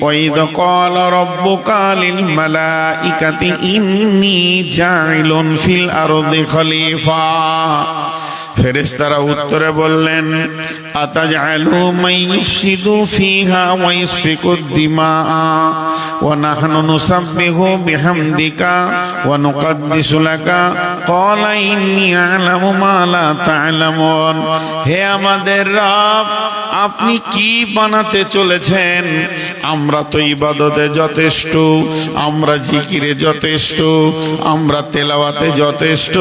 وإذ قال ربك للملائكة إني جاعل في الأرض خليفة ফেরেশতারা উত্তরে বললেন ফিহা ওয়া ইসফিকু দিমা ওয়া নাহনু নুসাব্বিহু বিহামদিকা ওয়া নুকদ্দিসু লাকা ক্বালা ইন্নী আ'লামু মা লা তা'লামুন হে আমাদের রব, আপনি কি বানাতে চলেছেন? আমরা তো ইবাদতে যথেষ্ট, আমরা জিকিরে যথেষ্ট, আমরা তেলাওয়াতে যথেষ্ট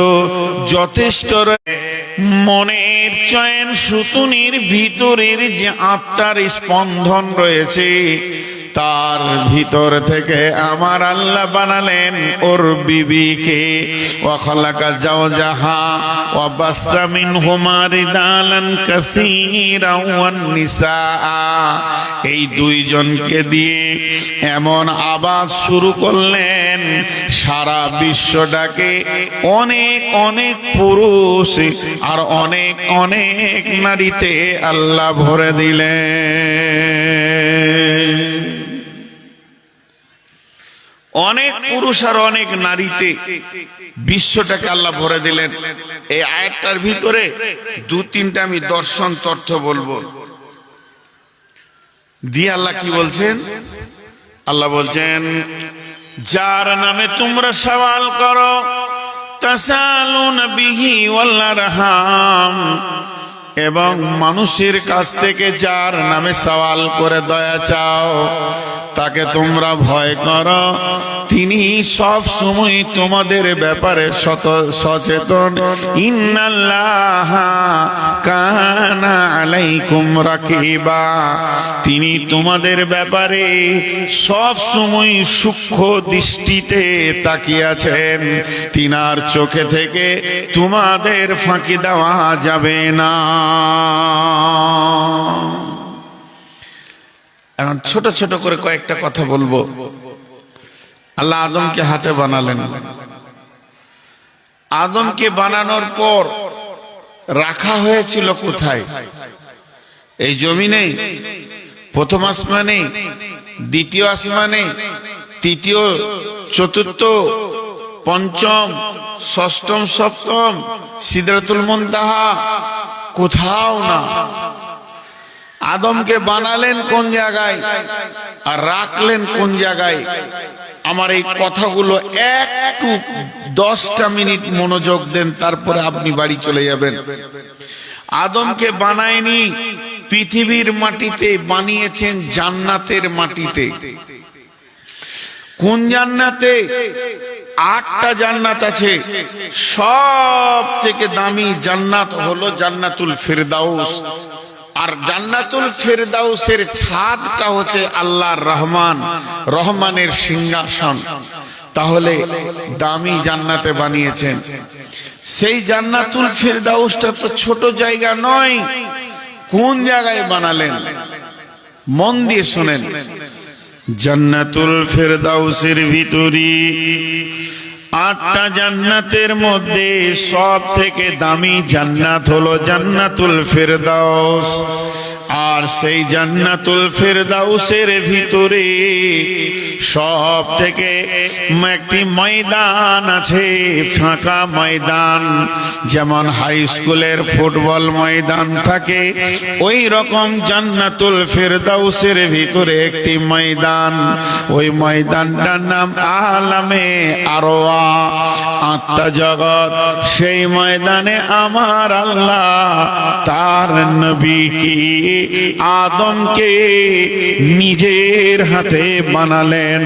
যথেষ্ট মনের চয়ন সুতুনির ভিতরের যে আত্মার স্পন্দন রয়েছে, তার ভিতর থেকে আমার আল্লাহ বানালেন ওর বিবিকে। নিসা এই দুইজনকে দিয়ে এমন আবাদ শুরু করলেন সারা বিশ্বটাকে অনেক অনেক পুরুষ আর অনেক অনেক নারীতে আল্লাহ ভরে দিলেন। অনেক পুরুষ আর অনেক নারীতে বিশ্বটাকে আল্লাহ ভরে দিলেন। এই আয়াতটার ভিতরে দু তিনটা আমি দর্শন তথ্য বলব। দিয়ে আল্লাহ কি বলছেন? আল্লাহ বলছেন যার নামে তোমরা সওয়াল করো, তাসালুন বিহি এবং মানুষের কাছ থেকে যার নামে সওয়াল করে দয়া চাও তাকে তোমরা ভয় করো। তিনি সব সময় তোমাদের ব্যাপারে সচেতন। তিনি তোমাদের ব্যাপারে সব সময় সূক্ষ্ম দৃষ্টিতে তাকিয়ে আছেন। তিনার চোখে থেকে তোমাদের ফাঁকি দেওয়া যাবে না। এখন ছোট ছোট করে কয়েকটা কথা বলব। আল্লাহ আদমকে হাতে বানালেন। আদমকে বানানোর পর রাখা হয়েছিল কোথায়? এই জমিনে, প্রথম আসমানে, দ্বিতীয় আসমানে, তৃতীয়, চতুর্থ, পঞ্চম, ষষ্ঠম, সপ্তম সিদ্ধাতুল মন্তাহা, কোথাও না। আদমকে বানালেন কোন জায়গায় আর রাখলেন কোন জায়গায়? আমার এই কথাগুলো একটু দশটা মিনিট মনোযোগ দেন, তারপরে আপনি বাড়ি চলে যাবেন। আদমকে বানায়নি, পৃথিবীর মাটিতে বানিয়েছেন জান্নাতের মাটিতে। কোন জান্নাতে? আটটা জান্নাত আছে। সব থেকে দামি জান্নাত হলো জান্নাতুল ফেরদাউস। আর জান্নাতুল ফেরদাউসের ছাদটা হচ্ছে আল্লাহর রহমান, রহমানের সিংহাসন। তাহলে দামি জান্নাতে বানিয়েছেন। সেই জান্নাতুল ফেরদাউসটা তো ছোট জায়গা নয়, কোন জায়গায় বানালেন? মন দিয়ে শোনেন। জান্নাতুল ফেরদাউসের ভিতরে আটটা জান্নাতের মধ্যে সব থেকে দামি জান্নাত হলো জান্নাতুল ফেরদাউস। আর সেই জান্নাতুল ফেরদাউসের ভিতরে সব থেকে একটি ময়দান আছে, ফাঁকা ময়দান। যেমন হাই স্কুলের ফুটবল ময়দান থাকে ওই রকম জান্নাতুল ফেরদাউসের ভিতরে একটি ময়দান। ওই ময়দানটার নাম আলামে আরোয়া আত্মা জগৎ, সেই ময়দানে আমার আল্লাহ, তার নবীকে আদমকে নিজের হাতে বানালেন।